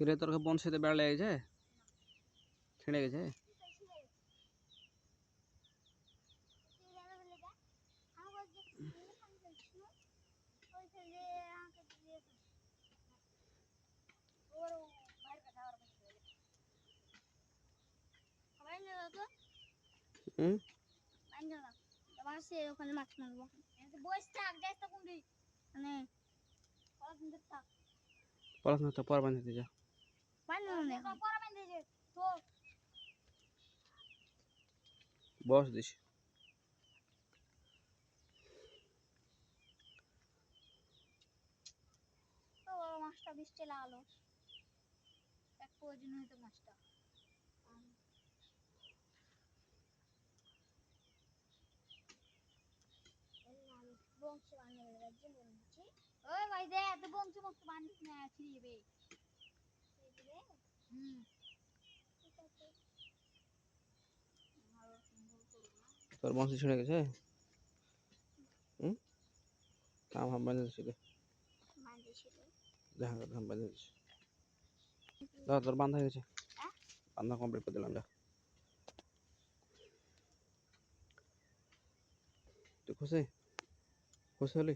কিরে তোর বনশিতে বেড়া লেগে গেছে ছিঁড়ে গেছে? হুম? ওখানে মাছ মারবো বয়স থাক যাইস তো কোনটি মানে থাক পড়াশোনা তো পর বাঁধতে যা পানি না পরা বেঁধে যে তো বস দিস তো মাছটা বৃষ্টি লাগালো। এক প্রয়োজন হয়তো মাছটা। বংশী বানিয়ে ওই ভাই দে তো বংশী বানিস না তোর বংশী ছিঁড়ে গেছে হুম কাম হাম বাঁধে দিছি রে বাঁধে ছিল দেখা হাম বাঁধে দিছি যা তোর বান্ধা হয়ে গেছে হ্যাঁ? বান্ধা কমপ্লিট করে দিলাম যা তুই খুশি খুশি হলি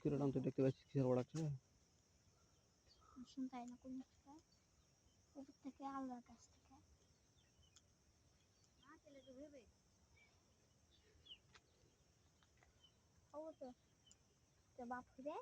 কীরকম তুই দেখতে পাচ্ছিস কিসের ওড়াচ্ছে শুনতাই না কোন একটা। উপর থেকে আল্লাহর কাছ থেকে। না তাহলে তো ভেবে। ও তো তো বাপ রে